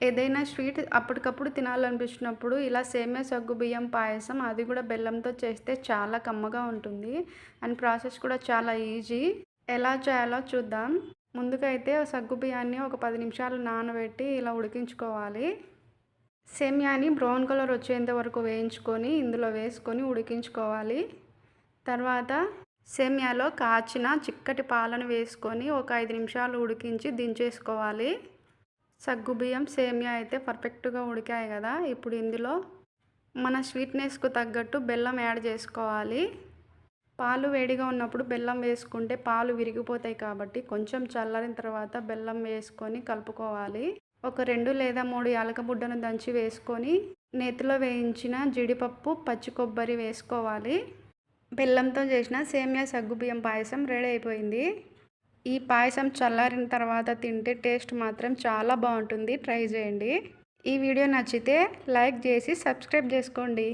ఏదైనా స్వీట్ అప్పటికప్పుడు తినాలనిపించినప్పుడు ఇలా సేమే సగ్గు బియ్యం పాయసం అది కూడా బెల్లంతో చేస్తే చాలా కమ్మగా ఉంటుంది. అండ్ ప్రాసెస్ కూడా చాలా ఈజీ. ఎలా చేయాలో చూద్దాం. ముందుకైతే అయితే సగ్గు బియ్యాన్ని ఒక పది నిమిషాలు నానబెట్టి ఇలా ఉడికించుకోవాలి. సేమియాని బ్రౌన్ కలర్ వచ్చేంత వరకు వేయించుకొని ఇందులో వేసుకొని ఉడికించుకోవాలి. తర్వాత సేమియాలో కాచిన చిక్కటి పాలను వేసుకొని ఒక ఐదు నిమిషాలు ఉడికించి దించేసుకోవాలి. సగ్గుబియ్యం సేమియా అయితే పర్ఫెక్ట్గా ఉడికాయి కదా. ఇప్పుడు ఇందులో మన స్వీట్నెస్కు తగ్గట్టు బెల్లం యాడ్ చేసుకోవాలి. పాలు వేడిగా ఉన్నప్పుడు బెల్లం వేసుకుంటే పాలు విరిగిపోతాయి కాబట్టి కొంచెం చల్లారిన తర్వాత బెల్లం వేసుకొని కలుపుకోవాలి. ఒక రెండు లేదా మూడు యాలకబుడ్డను దంచి వేసుకొని నేతిలో వేయించిన జీడిపప్పు పచ్చి కొబ్బరి వేసుకోవాలి. బెల్లంతో చేసిన సేమియా సగ్గుబియ్యం పాయసం రెడీ అయిపోయింది. ఈ పాయసం చల్లారిన తర్వాత తింటే టేస్ట్ మాత్రం చాలా బాగుంటుంది. ట్రై చేయండి. ఈ వీడియో నచ్చితే లైక్ చేసి సబ్స్క్రైబ్ చేసుకోండి.